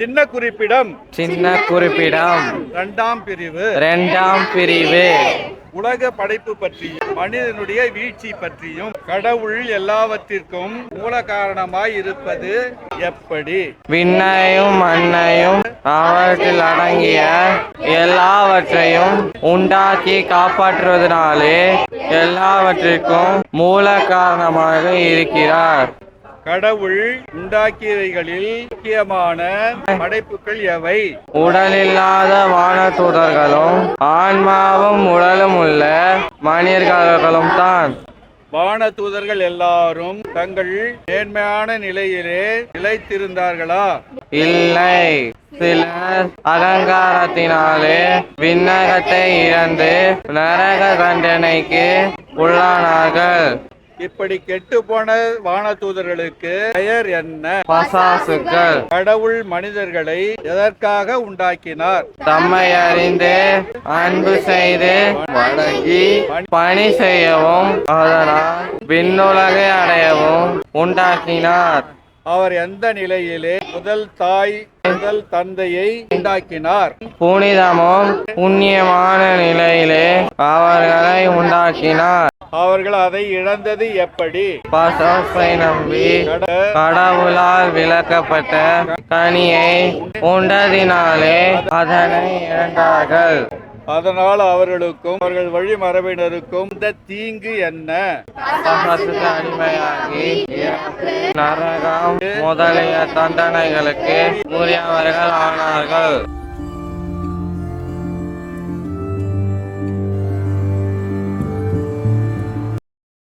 சின்ன குறிப்பிடம். சின்ன குறிப்பிடம். இரண்டாம் பிரிவு. இரண்டாம் பிரிவு. உலக படைப்பு பற்றியும் மனிதனுடைய வீழ்ச்சி பற்றியும் கடவுள் எல்லாவற்றிற்கும் மூல காரணமாய் இருப்பது எப்படி? விண்ணையும் மண்ணையும் அவற்றில் அடங்கிய எல்லாவற்றையும் உண்டாக்கி காப்பாற்றுவதனாலே எல்லாவற்றிற்கும் மூல காரணமாக இருக்கிறார். கடவுள் உண்டாக்கியவைகளில் முக்கியமான படைப்புகள் எவை? உடலில்லாத வானதூதர்களும் ஆன்மாவும் உடலும் உள்ள மனிதர்களும் தான். வான தூதர்கள் எல்லாரும் தங்கள் நேர்மையான நிலையிலே நிலைத்திருந்தார்களா? இல்லை. சிலர் அலங்காரத்தினாலே விண்ணகத்தை இழந்து நரக தண்டனைக்கு உள்ளானார்கள். இப்படி கெட்டு போன வான தூதர்களுக்கு பெயர் என்ன? பசாசுக்கள் கடவுள் மனிதர்களை எதற்காக உண்டாக்கினார்? தம்மை அறிந்து அன்பு செய்து வணங்கி பணி செய்யவும் அதனால் விண்ணுலகை அடையவும் உண்டாக்கினார். அவர் எந்த நிலையிலே முதல் தாய் முதல் தந்தையை உண்டாக்கினார்? புனிதமும் புண்ணியமான நிலையிலே அவர்களை உண்டாக்கினார். அவர்கள் அதை இழந்தது எப்படி? நம்பி கட- கடவுளால் விளக்கப்பட்ட கனியை உண்டதினாலே அதனை இழந்தார்கள். அதனால் அவர்களுக்கும் அவர்கள் வழி மரபினருக்கும் இந்த தீங்கு என்ன? அடிமையாகி நரகம் முதலிய தண்டனைகளுக்கு உரியவர்கள் ஆனார்கள்.